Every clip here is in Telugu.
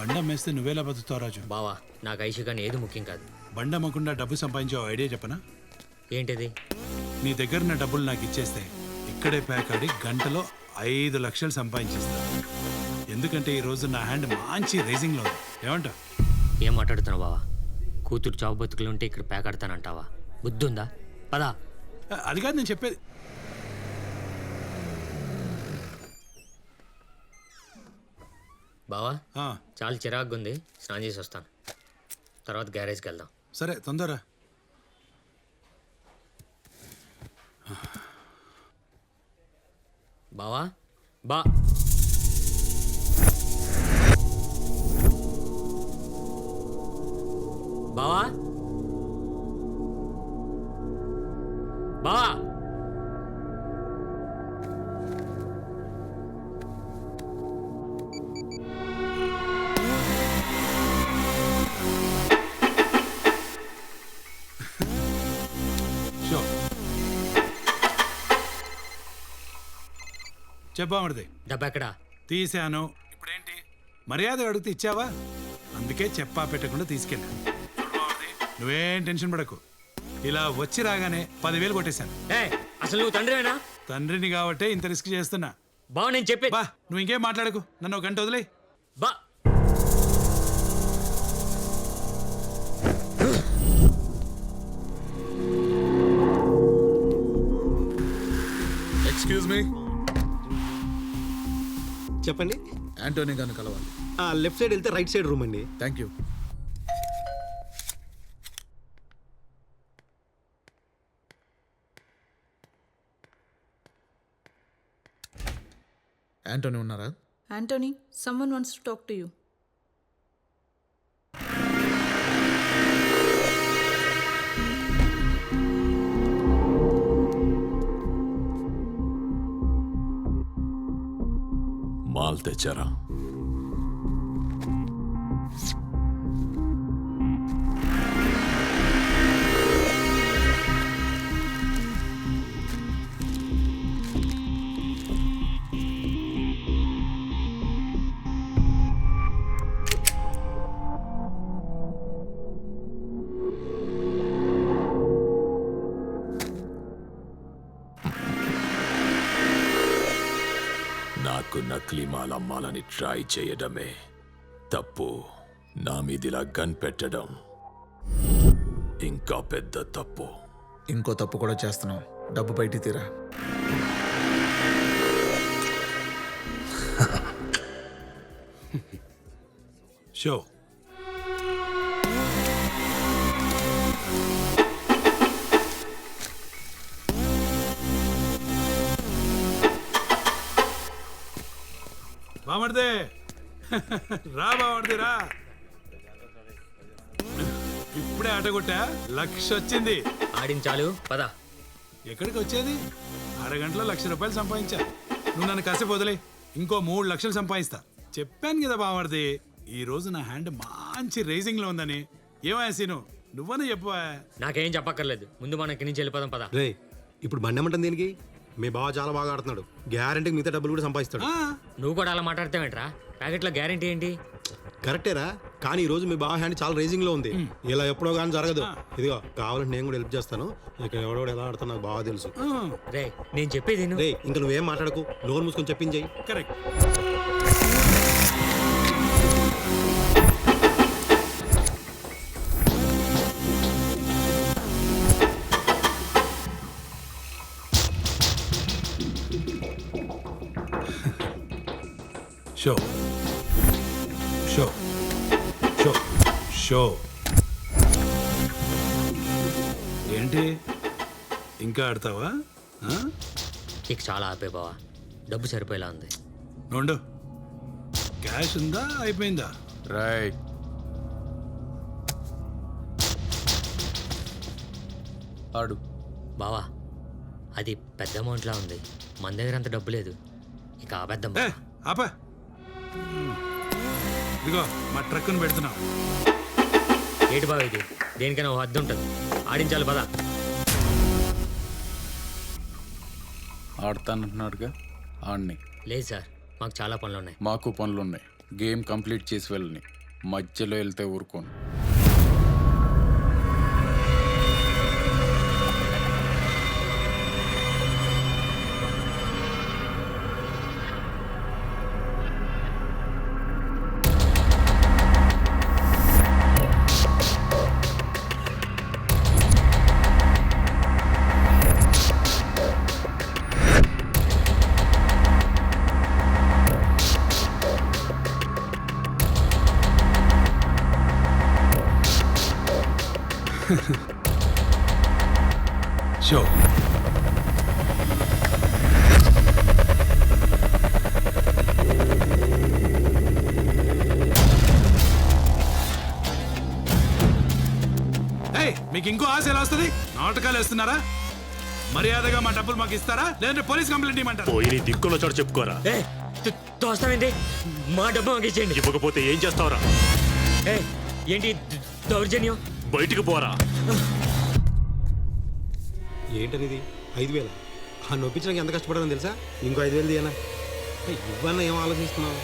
బండ అమ్మేస్తే నువ్వేలా బతుకుతావు రాజు? బావా నాకు ఐషు కానీ ఏది ముఖ్యం కాదు. బండ అమ్మకుండా డబ్బు సంపాదించే ఐడియా చెప్పనా? ఏంటిది? నీ దగ్గర ఉన్న డబ్బులు నాకు ఇచ్చేస్తే ఇక్కడే ప్యాక్ ఆడి గంటలో ఐదు లక్షలు సంపాదించేస్తా. ఎందుకంటే ఈ రోజు నా హ్యాండ్ మంచి రేసింగ్లో ఉంది. ఏమంటా ఏం మాట్లాడుతున్నావు బావా? కూతురు చావు బతుకులు ఉంటే ఇక్కడ పేకాడతానంటావా? బుద్ధి ఉందా పదా అది కాదు నేను చెప్పేది. బావా ఆ, చాలా చిరాగ్గా ఉంది స్నానం చేసి వస్తాను. తర్వాత గ్యారేజ్కి వెళ్దాం. సరే తొందర బావా బా. బావా? బావా? చెప్పామడిది డబ్బా ఎక్కడా? తీశాను. ఇప్పుడేంటి? మర్యాద అడిగితే ఇచ్చావా? అందుకే చెప్పా పెట్టకుండా తీసుకెళ్ళా. నువ్వేం టెన్షన్ పడకు. ఇలా వచ్చి రాగానే పదివేలు కొట్టేశాను. ఏ అసలు నువ్వు తండ్రివేనా? తండ్రిని కాబట్టే ఇంత రిస్క్ చేస్తున్నా. బావ నేను చెప్పే బా నువ్వు ఇంకేం మాట్లాడకు. నన్ను ఒక గంట వదిలే బా. ఎక్స్క్యూజ్ మీ చెప్పండి. యాంటోనీ గారిని కలవాలి. ఆ లెఫ్ట్ సైడ్ వెళ్తే రైట్ సైడ్ రూమ్ అండి. థ్యాంక్ యూ యాంటోనీ ఉన్నారా? Anthony, someone wants to talk to you. altă cera. నాకు నకిలీ మాల్ అమ్మాలని ట్రై చేయడమే. తప్పు. నా మీదిలా గన్ పెట్టడం. ఇంకా పెద్ద తప్పు. ఇంకో తప్పు కూడా చేస్తున్నాం డబ్బు బయటికి తీరా. షో బామర్దే. రా బామర్ది రా. ఇప్పుడే ఆట కొట్టా? లక్ష వచ్చింది. ఆడించాలు పద. ఎక్కడికి వచ్చేది? అరగంటలో లక్ష రూపాయలు సంపాదించా. నువ్వు నన్ను కాసేపు వదిలే. ఇంకో మూడు లక్షలు సంపాదిస్తా. చెప్పాను కదా బామర్ది ఈ రోజు నా హ్యాండ్ మంచి రేసింగ్లో ఉందని. ఏమయ్యా సీను? నువ్వనే చెప్పవా? నాకేం చెప్పక్కర్లేదు. ముందు మనం ఇక్కడి నుంచి వెళ్ళిపోదాం పద. రే ఇప్పుడు బండి ఏమంటుంది దీనికి? మీ బావ చాలా బాగా ఆడుతున్నాడు. గ్యారంటీకి మిగతా డబ్బులు కూడా సంపాదిస్తాడు. నువ్వు కూడా అలా మాట్లాడతావేంట్రా? ప్యాకెట్లో గ్యారంటీ ఏంటి? కరెక్టేరా కానీ ఈ రోజు మీ బావ హ్యాండ్ చాలా రేసింగ్లో ఉంది. ఇలా ఎప్పుడో కానీ జరగదు. ఇదిగో కావాలంటే నేను కూడా హెల్ప్ చేస్తాను. ఇక్కడ ఎవడోడు ఎలా ఆడుతా నాకు బాగా తెలుసు. రే నేను చెప్పేది విను. రే ఇంకా నువ్వేం మాట్లాడకు. నోరు మూసుకొని చెప్పించేయి కరెక్ట్ షో షో షో ఏంటి? ఇంకా ఆడతావా? ఇక చాలా ఆపే బావా. డబ్బు సరిపోయేలా ఉంది. నుండు. క్యాష్ ఉందా? అయిపోయిందా? రైట్. ఆడు. బావా అది పెద్ద అమౌంట్లా ఉంది. మన దగ్గర అంత డబ్బు లేదు. ఇక ఆపేద్దాం. ఆపా. ఇదిగో మా ట్రక్కును పెడుతున్నాం. ఏంటి బావ ఇది? దేనికైనా ఓ హద్దు ఉంటుంది. ఆడించాలి పద. ఆడతానంటున్నాడుగా? ఆడిని. లేదు సార్ మాకు చాలా పనులు ఉన్నాయి మాకు పనులున్నాయి. గేమ్ కంప్లీట్ చేసి వెళ్ళని. మధ్యలో వెళ్తే ఊరుకోను. ఆశ ఎలా వస్తుంది? నాటకాలు వేస్తున్నారా? మర్యాదగా మా డబ్బులు మాకు ఇస్తారా? లేదంటే పోలీస్ కంప్లైంట్ ఇవ్వమంటారా పోయి నీ దిక్కులో చోట చెప్పుకోరా. ఏ తోస్తామేంటి మా డబ్బు మాకు ఇచ్చేయండి. ఇవ్వకపోతే ఏం చేస్తావురా? ఏ ఏంటి ద- దౌర్జన్యం? బయటికి పోరా. ఏంటనేది? ఐదు వేల? ఆ నొప్పించడానికి ఎంత కష్టపడాలని తెలుసా? ఇంకో ఐదు వేలు తీయనా? ఇవన్నీ ఏం ఆలోచిస్తున్నావు?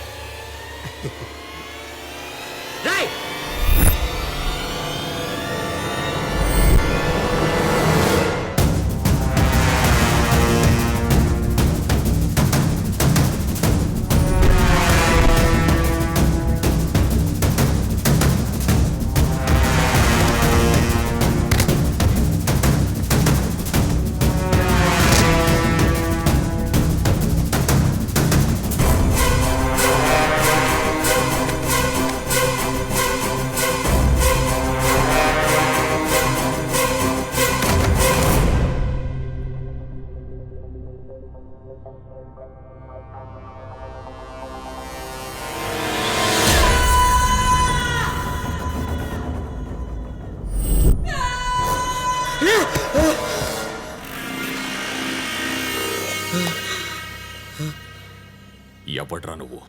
ఎవడ్రా నువ్వు?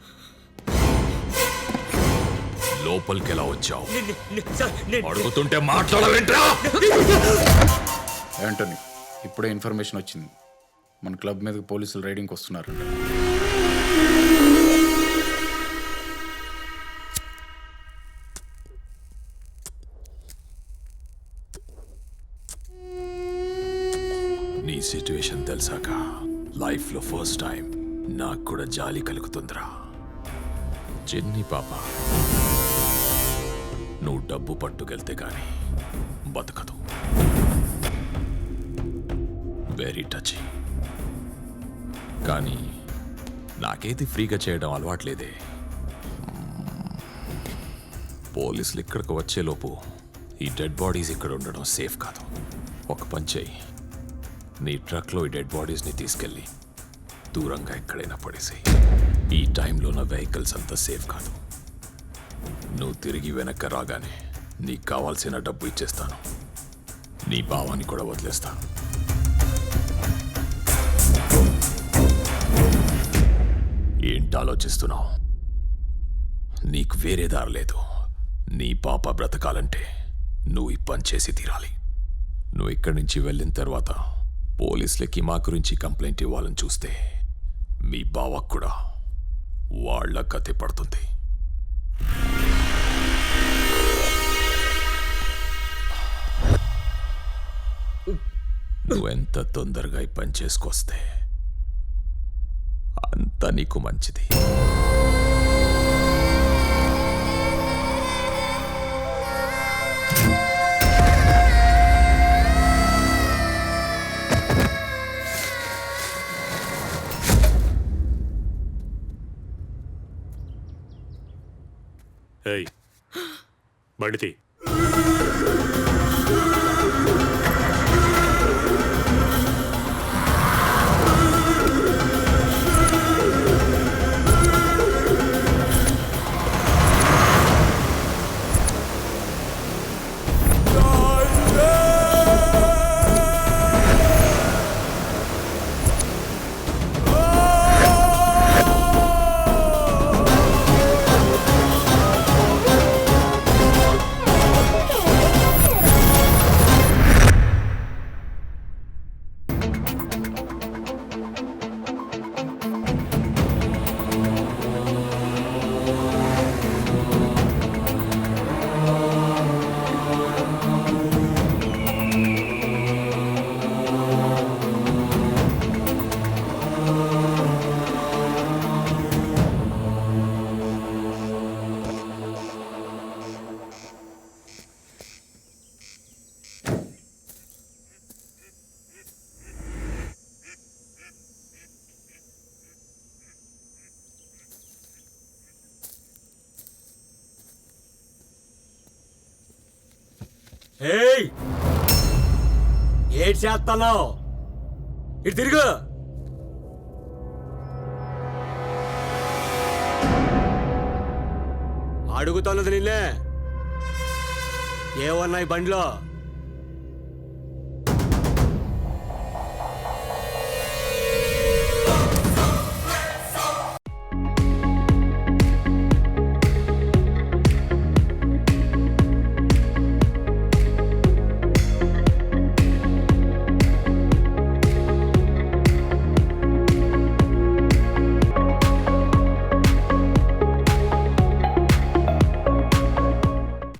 లోపలికి ఎలా వచ్చావు? అడుగుతుంటే మాట్లాడవేంట్రా యాంటనీ ఇప్పుడే ఇన్ఫర్మేషన్ వచ్చింది. మన క్లబ్ మీద పోలీసులు రైడింగ్కి వస్తున్నారు చేశాక లైఫ్లో ఫస్ట్ టైం నాకు కూడా జాలి కలుగుతుందిరా. జెన్నీ పాప నువ్వు డబ్బు పట్టుకెళ్తే గాని బతకదు. వెరీ టచ్ కానీ నాకేది ఫ్రీగా చేయడం అలవాట్లేదే. పోలీసులు ఇక్కడికి వచ్చేలోపు ఈ డెడ్ బాడీస్ ఇక్కడ ఉండడం సేఫ్ కాదు. ఒక పని చేయి. నీ ట్రక్లో ఈ డెడ్ బాడీస్ని తీసుకెళ్ళి దూరంగా ఎక్కడైనా పడేసేయి. ఈ టైంలో నా వెహికల్స్ అంతా సేఫ్ కాదు. నువ్వు తిరిగి వెనక్కి రాగానే నీకు కావాల్సిన డబ్బు ఇచ్చేస్తాను. నీ భావాన్ని కూడా వదిలేస్తాను. ఏంటి ఆలోచిస్తున్నావు? నీకు వేరే దారి లేదు. నీ పాప బ్రతకాలంటే నువ్వు ఈ పని చేసి తీరాలి. నువ్వు ఇక్కడి నుంచి వెళ్ళిన తర్వాత పోలీసులకి మా గురించి కంప్లైంట్ ఇవ్వాలని చూస్తే మీ బావకు కూడా వాళ్ళ కథ పడుతుంది. నువ్వెంత తొందరగా ఈ పని చేసుకొస్తే అంత నీకు మంచిది. ఏయ్ బండితి ఏయ్! ఏడ్ చేస్తున్నావు? ఇటు తిరుగు! అడుగుతున్నది నిన్నే. ఏమన్నాయి బండిలో?